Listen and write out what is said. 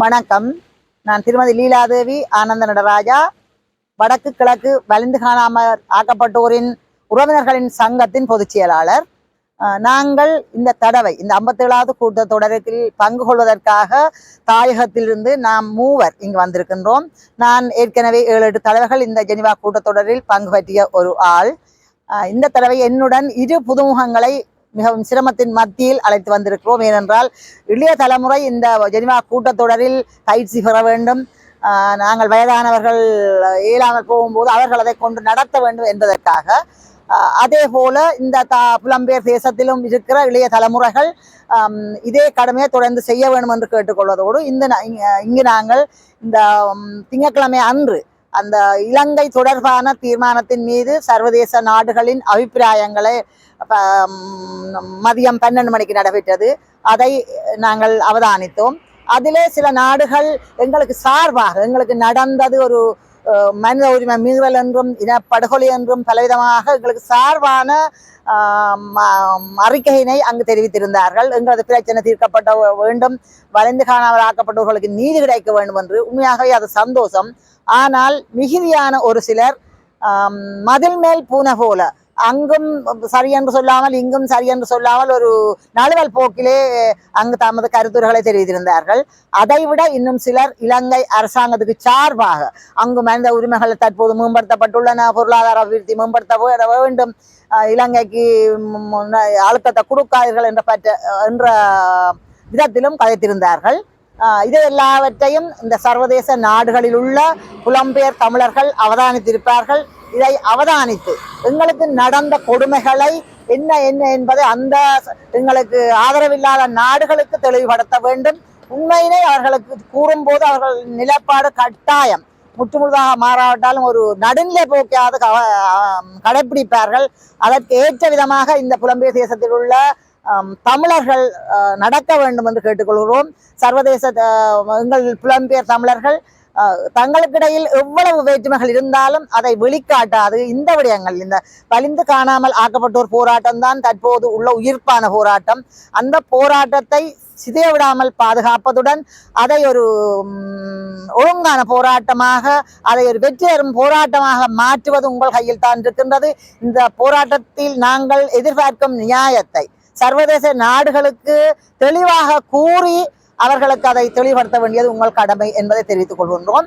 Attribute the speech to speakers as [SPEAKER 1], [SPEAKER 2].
[SPEAKER 1] வணக்கம். நான் திருமதி லீலாதேவி ஆனந்த நடராஜா. வடக்கு கிழக்கு வலிந்து காணாமல் ஆக்கப்பட்டோரின் உறவினர்களின் சங்கத்தின் பொதுச் செயலாளர். நாங்கள் இந்த தடவை இந்த ஐம்பத்தேழாவது கூட்டத்தொடரில் பங்கு கொள்வதற்காக தாயகத்திலிருந்து நாம் மூவர் இங்கு வந்திருக்கின்றோம். நான் ஏற்கனவே ஏழு எட்டு தலைவர்கள் இந்த ஜெனிவா கூட்டத்தொடரில் பங்கு பற்றிய ஒரு ஆள். இந்த தடவை என்னுடன் இரு புதுமுகங்களை மிகவும் சிரமத்தின் மத்தியில் அழைத்து வந்திருக்கிறோம். ஏனென்றால் இளைய தலைமுறை இந்த ஜெனிவா கூட்டத்தொடரில் பயிற்சி பெற வேண்டும். ஆஹ் நாங்கள் வயதானவர்கள் இயலாமல் போகும்போது அவர்கள் அதை கொண்டு நடத்த வேண்டும் என்பதற்காக. ஆஹ் அதே போல இந்த த புலம்பெயர் தேசத்திலும் இருக்கிற இளைய தலைமுறைகள் இதே கடமையை தொடர்ந்து செய்ய வேண்டும் என்று கேட்டுக்கொள்வதோடு இந்த இங்கு நாங்கள் இந்த திங்கட்கிழமை அன்று அந்த இலங்கை தொடர்பான தீர்மானத்தின் மீது சர்வதேச நாடுகளின் அபிப்பிராயங்களை மதியம் பன்னெண்டு மணிக்கு நடைபெற்றது. அதை நாங்கள் அவதானித்தோம். அதிலே சில நாடுகள் எங்களுக்கு சார்பாக எங்களுக்கு நடந்தது ஒரு மனித உரிமை மீறல் என்றும் இனப்படுகொலை என்றும் பலவிதமாக எங்களுக்கு சார்பான ஆஹ், ம- அறிக்கையினை அங்கு தெரிவித்திருந்தார்கள். எங்களது பிரச்சனை தீர்க்கப்பட வேண்டும். வளைந்து காணாமல் ஆக்கப்பட்டவர்களுக்கு நீதி கிடைக்க வேண்டும் என்று உண்மையாகவே அது சந்தோஷம். ஆனால் மிகுதியான ஒரு சிலர் மதில் மேல் பூனை போல அங்கும் சரி என்று சொல்லாமல் இங்கும் சரி என்று சொல்லாமல் ஒரு நழுவல் போக்கிலே அங்கு தமது கருத்துரைகளை தெரிவித்திருந்தார்கள். அதைவிட இன்னும் சிலர் இலங்கை அரசாங்கத்துக்கு சார்பாக அங்கு மனித உரிமைகள் தற்போது மேம்படுத்தப்பட்டுள்ளன பொருளாதார அபிவிருத்தி மேம்படுத்த வேண்டும் இலங்கைக்கு அழுத்தத்தை கொடுக்காதீர்கள் என்ற பற்ற என்ற விதத்திலும் கதைத்திருந்தார்கள். இது எல்லாவற்றையும் இந்த சர்வதேச நாடுகளில் உள்ள புலம்பெயர் தமிழர்கள் அவதானித்திருப்பார்கள். இதை அவதானித்து எங்களுக்கு நடந்த கொடுமைகளை என்ன என்ன என்பதை அந்த எங்களுக்கு ஆதரவில்லாத நாடுகளுக்கு தெளிவுபடுத்த வேண்டும். உண்மையினை அவர்களுக்கு கூறும்போது அவர்கள் நிலப்பாடு கட்டாயம். முற்றுமுழுதாக மாறாவிட்டாலும் ஒரு நடுநிலை போக்கையாவது கவ- கடைப்பிடிப்பார்கள். அதற்கு ஏற்ற விதமாக இந்த புலம்பெயர் தேசத்தில் உள்ள தமிழர்கள் நடக்க வேண்டும் என்று கேட்டுக்கொள்கிறோம். சர்வதேச எங்கள் புலம்பெயர் தமிழர்கள் தங்களுக்கிடையில் எவ்வளவு வேற்றுமைகள் இருந்தாலும் அதை வெளிக்காட்டாது. இந்த விடயங்கள் இந்த வலிந்து காணாமல் ஆக்கப்பட்டோர் போராட்டம் தான் தற்போது உள்ள உயிர்ப்பான போராட்டம். அந்த போராட்டத்தை சிதைய விடாமல் பாதுகாப்பதுடன் அதை ஒரு ஒழுங்கான போராட்டமாக அதை ஒரு வெற்றி தரும் போராட்டமாக மாற்றுவது உங்கள் கையில் தான் இருக்கின்றது. இந்த போராட்டத்தில் நாங்கள் எதிர்பார்க்கும் நியாயத்தை சர்வதேச நாடுகளுக்கு தெளிவாக கூறி அவர்களுக்கு அதை தெளிவுபடுத்த வேண்டியது உங்கள் கடமை என்பதை தெரிவித்துக் கொள்கின்றோம்.